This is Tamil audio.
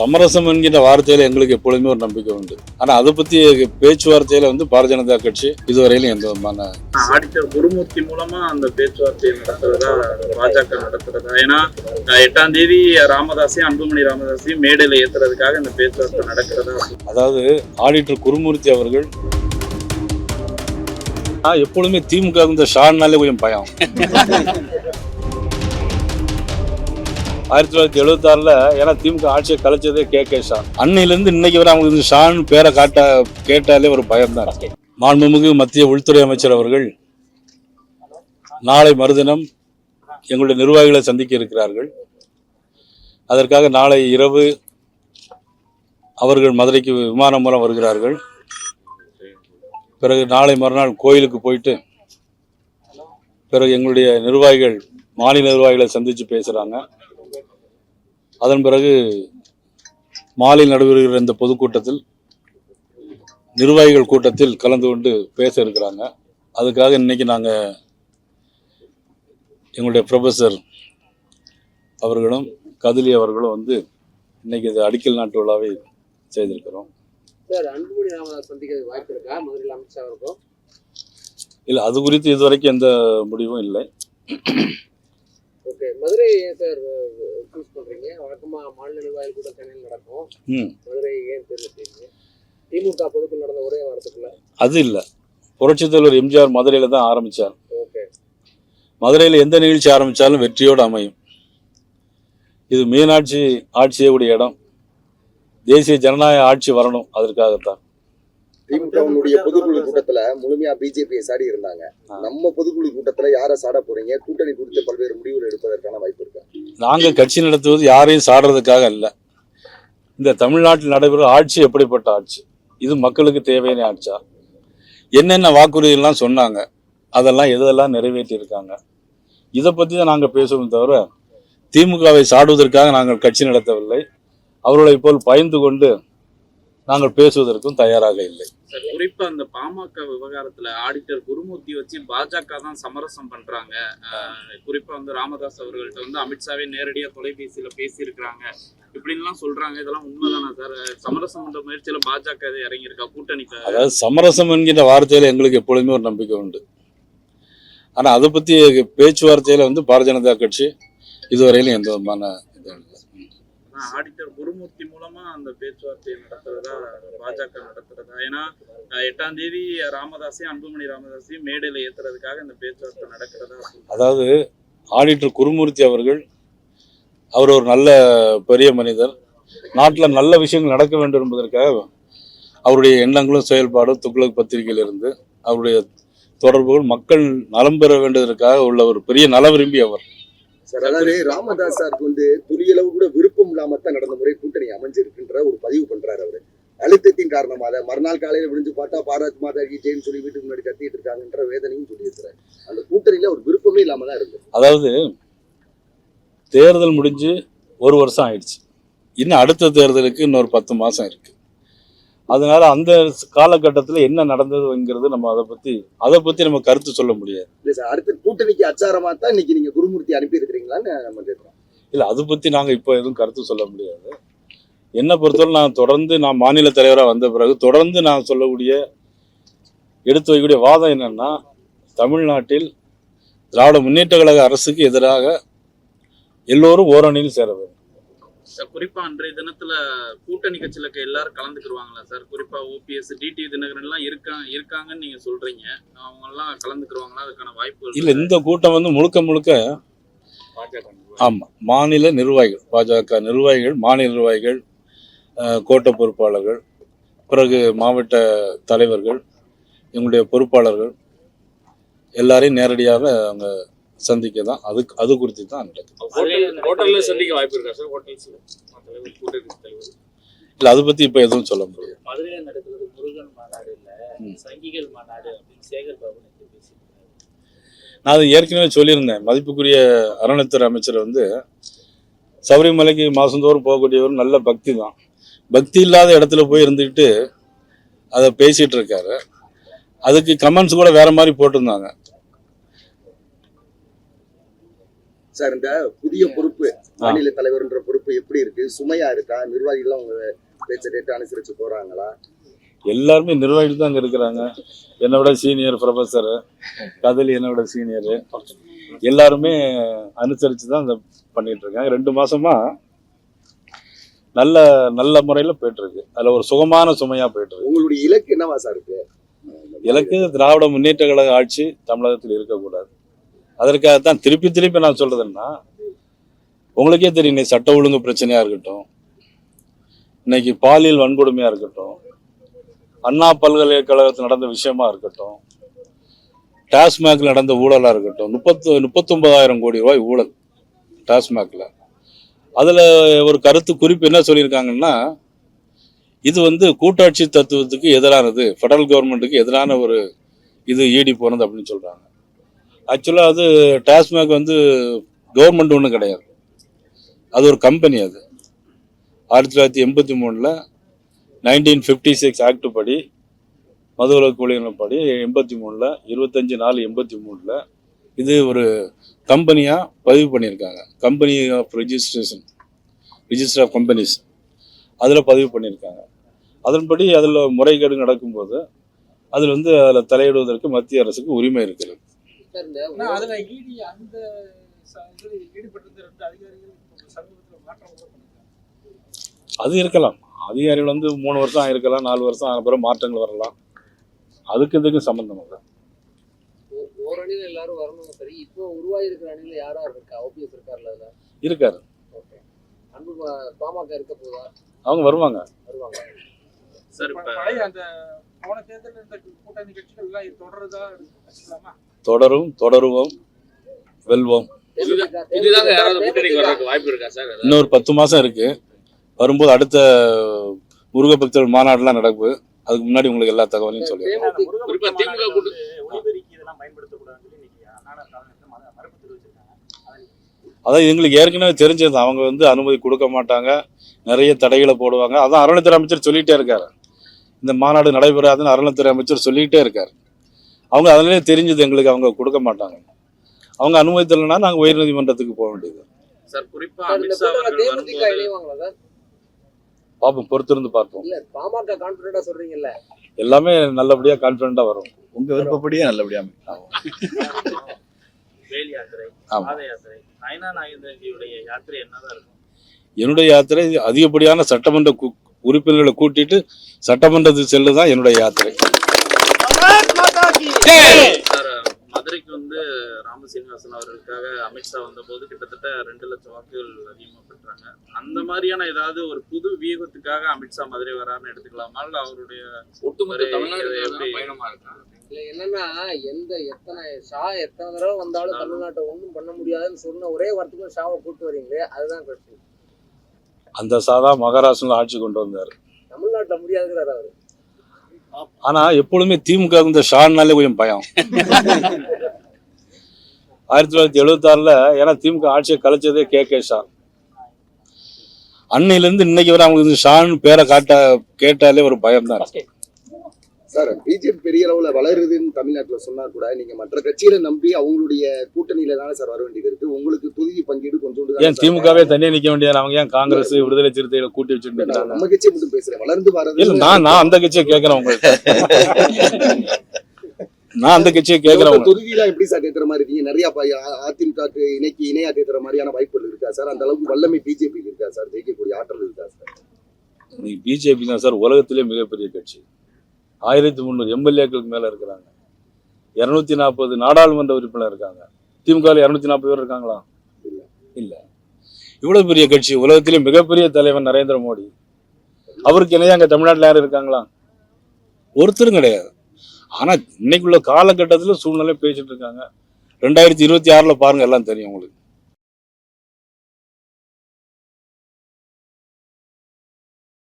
சமரசம் என்கிற வார்த்தையில எங்களுக்கு எப்பொழுதுமே ஒரு நம்பிக்கை உண்டு. ஆனா அதை பத்தி பேச்சுவார்த்தையில வந்து பாரதிய ஜனதா கட்சி இதுவரையிலும் எந்த விதமான ஆடிட்டர் குருமூர்த்தி மூலமா அந்த பேச்சுவார்த்தை நடத்துறதா பாஜக நடத்துறதா? ஏன்னா எட்டாம் தேதி ராமதாஸையும் அன்புமணி ராமதாஸையும் மேடையில ஏத்துறதுக்காக இந்த பேச்சுவார்த்தை நடக்கிறதா? அதாவது ஆடிட்டர் குருமூர்த்தி அவர்கள் எப்பொழுதுமே திமுக இந்த ஷான்னாலே கொஞ்சம் பயம். ஆயிரத்தி தொள்ளாயிரத்தி எழுபத்தாறில் ஏன்னா திமுக ஆட்சியை கலைச்சதே கே கே ஷா அன்னையிலேருந்து இன்னைக்கு வரை அவங்களுக்கு ஷான் பேரை காட்ட கேட்டாலே ஒரு பயம் தான் மாண்புமிகு மத்திய உள்துறை அமைச்சர் அவர்கள் நாளை மறுதினம் எங்களுடைய நிர்வாகிகளை சந்திக்க இருக்கிறார்கள். அதற்காக நாளை இரவு அவர்கள் மதுரைக்கு விமானம் மூலம் வருகிறார்கள். பிறகு நாளை மறுநாள் கோயிலுக்கு போயிட்டு பிறகு எங்களுடைய நிர்வாகிகள் மாநில நிர்வாகிகளை சந்தித்து பேசுகிறாங்க அதன் பிறகு மாலை நடைபெறுகிற இந்த பொதுக்கூட்டத்தில் நிர்வாகிகள் கூட்டத்தில் கலந்து கொண்டு பேச இருக்கிறாங்க. அதுக்காக இன்னைக்கு நாங்கள் எங்களுடைய ப்ரொஃபஸர் அவர்களும் கதிலி அவர்களும் வந்து இன்னைக்கு இது அடிக்கல் நாட்டு விழாவை செய்திருக்கிறோம். சார் அன்புமணி ராமதாஸ் சந்திக்கிறது வாய்ப்பு இருக்கா? மதுரையில் அமித்ஷா இருக்கும் இல்லை அது குறித்து இதுவரைக்கும் எந்த முடிவும் இல்லை. ஓகே. மதுரை ஏன் சார் சூஸ் பண்றீங்க? வழக்கமா மாநில நிர்வாகிகள் கூட சென்னையில் நடக்கும். ம். மதுரை ஏன் தேர்வு திமுக பொதுக்குள் நடந்த ஒரே வாரத்துக்குள்ள. அது இல்லை. புரட்சித் தலைவர் எம்ஜிஆர் மதுரையில் தான் ஆரம்பித்தார் ஓகே. மதுரையில் எந்த நிகழ்ச்சி ஆரம்பித்தாலும் வெற்றியோடு அமையும். இது மீனாட்சி ஆட்சி செய்யக்கூடிய இடம். தேசிய ஜனநாயக ஆட்சி வரணும் அதற்காகத்தான். திமுகவுடைய பொதுக்குழு கூட்டத்துல முழுமையா பிஜேபியை சாடி இருந்தாங்க. நம்ம பொதுக்குழு கூட்டத்துல யாரை சாட போறீங்க? கூட்டணி குறித்து பல்வேறு முடிவுகள் எடுப்பதற்கான வாய்ப்பு இருக்கா. நாங்கள் கட்சி நடத்துவது யாரையும் சாடுறதுக்காக அல்ல. இந்த தமிழ்நாட்டில் நடைபெறும் ஆட்சி எப்படிப்பட்ட ஆட்சி? இது மக்களுக்கு தேவையான ஆட்சா என்னென்ன வாக்குறுதிகள்லாம் சொன்னாங்க? அதெல்லாம் எதெல்லாம் நிறைவேற்றியிருக்காங்க? இதை பற்றி தான் நாங்கள் பேசுவோம் தவிர திமுகவை சாடுவதற்காக நாங்கள் கட்சி நடத்தவில்லை. அவர்களைப் போல் பயந்து கொண்டு நாங்கள் பேசுவதற்கும் தயாராக இல்லை. குறிப்பா அந்த பாமக விவகாரத்துல ஆடிட்டர் குருமூர்த்தி வச்சு பாஜக தான் சமரசம் பண்றாங்க. குறிப்பா வந்து ராமதாஸ் அவர்கள்ட்ட வந்து அமித்ஷாவே நேரடியா தொலைபேசியில பேசியிருக்கிறாங்க. இப்படின்லாம் சொல்றாங்க. இதெல்லாம் உண்மைதானா சார்? சமரசம் பண்ற முயற்சியில பாஜக இறங்கியிருக்கா? கூட்டணிக்கு அதாவது சமரசம் என்கிற வார்த்தையில எங்களுக்கு எப்பொழுதுமே ஒரு நம்பிக்கை உண்டு. ஆனால் அதை பற்றி பேச்சுவார்த்தையில் வந்து பாரதிய ஜனதா கட்சி இதுவரையிலும் எந்த விதமான இது இல்லை. ஆடிட்டர் குருமூர்த்தி மூலமா அந்த பேச்சுவார்த்தையை நடத்துறதா பாஜக நடத்துறதா? ஏன்னா எட்டாம் தேதி ராமதாஸையும் அன்புமணி ராமதாஸையும் மேடையில ஏத்துறதுக்காக இந்த பேச்சுவார்த்தை நடக்கிறதா? அதாவது ஆடிட்டர் குருமூர்த்தி அவர்கள் அவர் ஒரு நல்ல பெரிய மனிதர். நாட்டில் நல்ல விஷயங்கள் நடக்க வேண்டும் என்பதற்காக அவருடைய எண்ணங்களும் செயல்பாடும் துக்ளக் பத்திரிகையிலிருந்து அவருடைய தொடர்புகள் மக்கள் நலம் பெற வேண்டியதற்காக உள்ள ஒரு பெரிய நல விரும்பி அவர். சார் அதாவது ராமதாஸ் சாருக்கு வந்து துளியளவு கூட விருப்பம் இல்லாம தான் நடந்த முறை கூட்டணி அமைஞ்சிருக்குன்ற ஒரு பதிவு பண்றாரு அவரு. அழுத்தத்தின் காரணமாக மறுநாள் காலையில விழுந்து பார்த்தா பாரத் மாதா கி ஜெயின் சொல்லி வீட்டுக்கு முன்னாடி கத்திட்டு இருக்காங்கன்ற வேதனையும் சொல்லியிருக்கிறாரு. அந்த கூட்டணியில ஒரு விருப்பமே இல்லாம தான் இருந்தது. அதாவது தேர்தல் முடிஞ்சு ஒரு வருஷம் ஆயிடுச்சு. இன்னும் அடுத்த தேர்தலுக்கு இன்னொரு பத்து மாதம் இருக்கு. அதனால அந்த காலகட்டத்தில் என்ன நடந்ததுங்கிறது நம்ம அதை பற்றி அதை பற்றி நம்ம கருத்து சொல்ல முடியாது. இல்ல சார் அடுத்த கூட்டணிக்கு அச்சாரமா தான் இன்னைக்கு நீங்க குருமூர்த்தி அனுப்பி இருக்கிறீங்களான்னு நம்ம கேட்கிறோம் இல்லை அதை பற்றி நாங்கள் இப்போ எதுவும் கருத்து சொல்ல முடியாது. என்னை பொறுத்தவரை நான் தொடர்ந்து நான் மாநில தலைவராக வந்த பிறகு தொடர்ந்து நான் சொல்லக்கூடிய எடுத்து வைக்கக்கூடிய வாதம் என்னன்னா தமிழ்நாட்டில் திராவிட முன்னேற்ற கழக அரசுக்கு எதிராக எல்லோரும் ஓரணியில் சேர வேண்டும். சார் குறிப்பா அன்றைய தினத்துல கூட்டணி கட்சியில இருக்க எல்லாரும் கலந்துக்கிருவாங்களா சார்? குறிப்பா ஓபிஎஸ் டிடி தினகரன் எல்லாம் இருக்கா இருக்காங்கன்னு நீங்க சொல்றீங்க. அவங்க எல்லாம் கலந்துக்கிருவாங்களா? அதுக்கான வாய்ப்புகள் இல்லை இந்த கூட்டம் வந்து முழுக்க முழுக்க ஆமாம் மாநில நிர்வாகிகள் பாஜக நிர்வாகிகள் மாநில நிர்வாகிகள் கோட்ட பொறுப்பாளர்கள் பிறகு மாவட்ட தலைவர்கள் எங்களுடைய பொறுப்பாளர்கள் எல்லாரையும் நேரடியாக அவங்க சந்திக்க தான் அது அது குறித்து தான் நடக்குது ஹோட்டல்ல சந்திக்க வாய்ப்பு இருக்கா சார்? ஹோட்டல்ஸ்ல இல்லை அதை பற்றி இப்போ எதுவும் சொல்ல முடியாது. மதுரையில் நடக்கிறது முருகன் மாநாடு இல்ல. சங்கிகள் மாநாடு அப்படின்னு சேகர் பாபு நான் அது ஏற்கனவே சொல்லியிருந்தேன். மதிப்புக்குரிய அறநிலைத்துறை அமைச்சர் வந்து சபரிமலைக்கு மாதந்தோறும் போகக்கூடியவர் நல்ல பக்தி தான். பக்தி இல்லாத இடத்துல போய் இருந்துக்கிட்டு அதை பேசிகிட்டு இருக்காரு. அதுக்கு கமெண்ட்ஸ் கூட வேற மாதிரி போட்டிருந்தாங்க. சார் இந்த புதிய பொறுப்பு மாநில தலைவர்ன்ற பொறுப்பு எப்படி இருக்கு? சுமையா இருக்கா? நிர்வாகிகள் உங்க பேச்ச கேட்டு அனுசரிச்சு போறாங்களா? எல்லாருமே நிர்வாகிகள் தான் அங்கே இருக்கிறாங்க. என்னை விட சீனியர் ப்ரொஃபஸரு கதலி என்னை விட சீனியரு எல்லாருமே அனுசரித்து தான் இந்த பண்ணிட்டு இருக்காங்க. ரெண்டு மாசமா நல்ல நல்ல முறையில் போயிட்டு இருக்கு. அதில் ஒரு சுகமான சுமையாக போயிட்டு இருக்கு. உங்களுடைய இலக்கு என்னவா சார் இருக்கு? இலக்கு திராவிட முன்னேற்ற கழக ஆட்சி தமிழகத்தில் இருக்கக்கூடாது. அதற்காகத்தான் திருப்பி திருப்பி நான் சொல்றதுன்னா உங்களுக்கே தெரியும் இன்னைக்கு சட்ட ஒழுங்கு பிரச்சனையா இருக்கட்டும் இன்னைக்கு பாலியல் வன்கொடுமையா இருக்கட்டும் அண்ணா பல்கலைக்கழகத்தில் நடந்த விஷயமா இருக்கட்டும் டாஸ்மாக்ல நடந்த ஊழலா இருக்கட்டும் முப்பத்து முப்பத்தொன்பதாயிரம் கோடி ரூபாய் ஊழல் டாஸ்மாக்ல. அதுல ஒரு கருத்து குறிப்பு என்ன சொல்லியிருக்காங்கன்னா இது வந்து கூட்டாட்சி தத்துவத்துக்கு எதிரானது ஃபெடரல் கவர்மெண்ட்டுக்கு எதிரான ஒரு இது ஈடி போனது அப்படின்னு சொல்றாங்க. ஆக்சுவலாக அது டாஸ்மாக் வந்து கவர்மெண்ட் ஒன்றும் கிடையாது. அது ஒரு கம்பெனி அது. ஆயிரத்தி தொள்ளாயிரத்தி எண்பத்தி மூணில் நைன்டீன் ஃபிஃப்டி சிக்ஸ் ஆக்ட் படி மதுவிலக்கு ஒழியணும் படி எண்பத்தி மூணில் இருபத்தஞ்சி நாலு எண்பத்தி மூணில் இது ஒரு கம்பெனியாக பதிவு பண்ணியிருக்காங்க. Company of registration registrar of companies அதில் பதிவு பண்ணியிருக்காங்க. அதன்படி அதில் முறைகேடு நடக்கும்போது அதில் வந்து அதில் தலையிடுவதற்கு மத்திய அரசுக்கு உரிமை இருக்கிறது. அதுல ஈடி அந்த ஈடுபட்டிருந்த ரெண்டு அதிகாரிகள் சமீபத்துல மாற்றம் அது இருக்கலாம். அதிகாரிகள் வந்து மூணு வருஷம் ஆயிருக்கலாம் நாலு வருஷம் ஆன பிறகு மாற்றங்கள் வரலாம். அதுக்கு இதுக்கு சம்பந்தம் இல்லை. ஓ- ஒரு அணியில எல்லாரும் வரணும் சரி. இப்போ உருவாகி இருக்கிற அணியில யாரா இருக்கா? ஓபிஎஸ் இருக்கார்ல அதுல? இருக்காரு. ஓகே. அன்பு பாமக இருக்க போதா? அவங்க வருவாங்க. வருவாங்க. சார் இப்ப அந்த போன தேர்தல் இருந்த கூட்டணி கட்சிகள் எல்லாம் இது தொடருதா வச்சுக்கலாமா தொடரும் தொடருவோம் வெல்வோம். இன்னொரு பத்து மாசம் இருக்கு. வரும்போது அடுத்த முருகபக்தர் மாநாடுலாம் நடக்குது அதுக்கு முன்னாடி உங்களுக்கு எல்லா தகவலையும் சொல்லி அதான் எங்களுக்கு ஏற்கனவே தெரிஞ்சது. அவங்க வந்து அனுமதி கொடுக்க மாட்டாங்க. நிறைய தடைகளை போடுவாங்க. அதான் அறநிலைத்துறை அமைச்சர் சொல்லிட்டே இருக்காரு. இந்த மாநாடு நடைபெறாதுன்னு அறநிலைத்துறை அமைச்சர் சொல்லிட்டே இருக்காரு. அவங்க அதிலே தெரிஞ்சது எங்களுக்கு அவங்க கொடுக்க மாட்டாங்க. அவங்க அனுமதி தரலைன்னா நாங்கள் உயர்நீதிமன்றத்துக்கு போக வேண்டியது. சார் பார்ப்போம் பொறுத்திருந்து பார்ப்போம். இல்ல பாமக கான்பிடண்டா சொல்றீங்கல்ல. எல்லாமே நல்லபடியாக கான்ஃபிடண்ட்டாக வரும். உங்க விருப்பப்படியே நல்லபடியா வேல் யாத்திரை ஆமா. பாத யாத்திரை நயனா நாகேந்திரஜியுடைய யாத்திரை என்னதான் இருக்கும்? என்னுடைய யாத்திரை அதிகப்படியான சட்டமன்ற கு- உறுப்பினர்களை கூட்டிட்டு சட்டமன்றத்துக்கு செல்லுதான் என்னுடைய யாத்திரை. மதுரைக்கு வந்து ராமசீனிவாசன் அவர்களுக்காக அமித்ஷா வந்தபோது கிட்டத்தட்ட ரெண்டு லட்சம் வாக்குகள் அதிகமா பெற்றாங்க. அந்த மாதிரியான ஏதாவது ஒரு புது வியூகத்துக்காக அமித்ஷா மதுரை வராருன்னு எடுத்துக்கலாமா? இல்ல அவருடைய ஒட்டுமொத்த? பயணமா இருக்கா? இல்ல என்னன்னா எந்த எத்தனை ஷா எத்தனை தடவை வந்தாலும் தமிழ்நாட்டை ஒண்ணும் பண்ண முடியாதுன்னு சொன்ன ஒரே வார்த்தைக்கு ஷாவை கூட்டு வரீங்களே அதுதான் கொஸ்டின் அந்த சாதா மகாராஷ்டிரில் ஆட்சி கொண்டு வந்தார். தமிழ்நாட்டுல முடியாதுங்கிறாரு அவரு. ஆனா எப்பொழுதுமே திமுக இந்த ஷான்னாலே கொஞ்சம் பயம். ஆயிரத்தி தொள்ளாயிரத்தி எழுபத்தாறுல ஏன்னா திமுக ஆட்சியை கலைச்சதே கே. கே. ஷா. அன்னையிலேருந்து இன்னைக்கு வரை அவங்களுக்கு இந்த ஷான்னு பேரை காட்ட கேட்டாலே ஒரு பயம் தான் சார் பிஜேபி பெரிய அளவுல வளருதுன்னு தமிழ்நாட்டுல சொன்னா கூட நீங்க மற்ற கட்சிகளை நம்பி அவங்களுடைய கூட்டணியில தானே சார் வர வேண்டியது இருக்கு? உங்களுக்கு தொகுதி பங்கீடு தானே ஏன் திமுகவே தனியா நிக்க வேண்டியது? அவங்க ஏன் காங்கிரஸ் விடுதலை சிறுத்தைகளை கூட்டி வச்சுட்டு நம்ம கட்சியை மட்டும் பேசுறேன். வளர்ந்து இல்ல வர்றது நான் நான் அந்த கட்சியை கேட்கறேன் உங்கள்கிட்ட நான் அந்த கட்சியை கேட்கறேன் தொகுதியெல்லாம் எப்படி சார் தேத்துற மாதிரி இருக்கீங்க? நிறைய ப- அ- அதிமுகக்கு இணைக்கு இணையா தேத்துற மாதிரியான வாய்ப்புகள் இருக்கா சார்? அந்த அளவுக்கு வல்லமை பிஜேபி இருக்கா சார்? ஜெயிக்கக்கூடிய ஆற்றல் இருக்கா சார்? பிஜேபி தான் சார். உலகத்திலே மிகப்பெரிய கட்சி. ஆயிரத்தி முந்நூறு எம்எல்ஏக்களுக்கு மேல இருக்கிறாங்க. இருநூத்தி நாற்பது நாடாளுமன்ற உறுப்பினர் இருக்காங்க. திமுக இருநூத்தி நாற்பது பேர் இருக்காங்களா? இல்ல. இல்ல. இவ்வளவு பெரிய கட்சி உலகத்திலே மிகப்பெரிய தலைவர் நரேந்திர மோடி. அவருக்கு இணையா அங்க தமிழ்நாட்டுல யாரும் இருக்காங்களா? ஒருத்தரும் கிடையாது. ஆனா இன்னைக்குள்ள காலகட்டத்துல சூழ்நிலை பேசிட்டு இருக்காங்க. ரெண்டாயிரத்தி இருபத்தி ஆறுல பாருங்க எல்லாம் தெரியும் உங்களுக்கு.